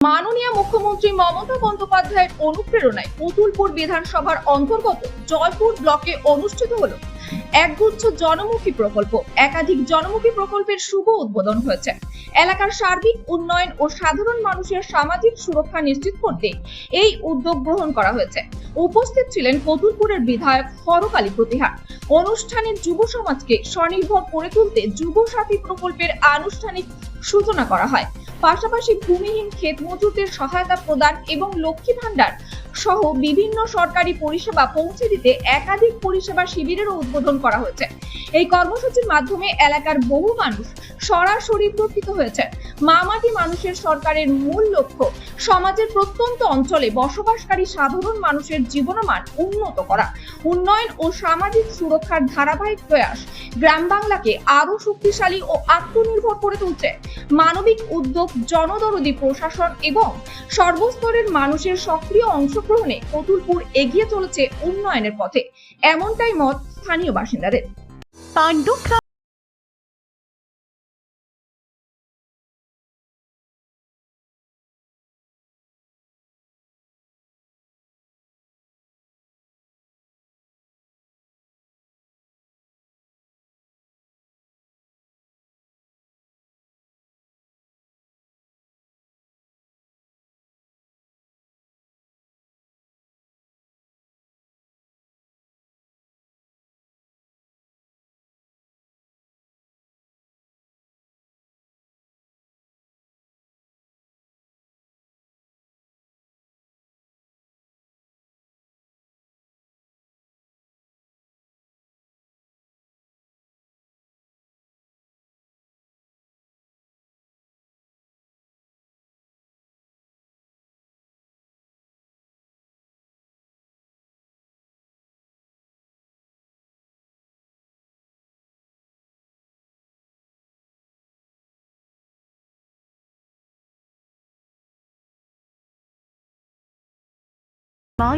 মাননীয় মুখ্যমন্ত্রী মমতা বন্দ্যোপাধ্যায়ের অনুপ্রেরণায় পুতুলপুর বিধানসভার অন্তর্গত জয়পুর ব্লকে অনুষ্ঠিত হল একগুচ্ছ জনমুখী প্রকল্প। একাধিক জনমুখী প্রকল্পের শুভ উদ্বোধন হয়েছে। এলাকার সার্বিক উন্নয়ন ও সাধারণ মানুষের সামাজিক সুরক্ষা নিশ্চিত করতে এই উদ্যোগ গ্রহণ করা হয়েছে। উপস্থিত ছিলেন কতুলপুরের বিধায়ক হরকালী প্রতিহার। অনুষ্ঠানে যুব সমাজকে স্বনির্ভর করে তুলতে যুব সাথী প্রকল্পের আনুষ্ঠানিক সূচনা করা হয়। পাশাপাশি ভূমিহীন ক্ষেত মজুরদের সহায়তা প্রদান এবং লক্ষ্মী ভাণ্ডার সহ বিভিন্ন সরকারি পরিষেবা পৌঁছে দিতে একাধিক পরিষেবা শিবিরেরও উদ্বোধন করা হয়েছে। এই কর্মসূচির মাধ্যমে এলাকার বহু মানুষ সরাসরি প্রকৃত হয়েছে। মামাটি মানুষের সরকারের মূল লক্ষ্য, সমাজের প্রত্যন্ত অঞ্চলে বসবাসকারী সাধারণ মানুষের জীবনমান উন্নত করা। উন্নয়ন ও সামাজিক সুরক্ষার ধারাবাহিক প্রয়াস গ্রাম বাংলাকে আরও শক্তিশালী ও আত্মনির্ভর করে তুলছে। মানবিক উদ্যোগ, জনদরদি প্রশাসন এবং সর্বস্তরের মানুষের সক্রিয় অংশগ্রহণে কতুলপুর এগিয়ে চলেছে উন্নয়নের পথে। এমনটাই মত স্থানীয় বাসিন্দাদের। báo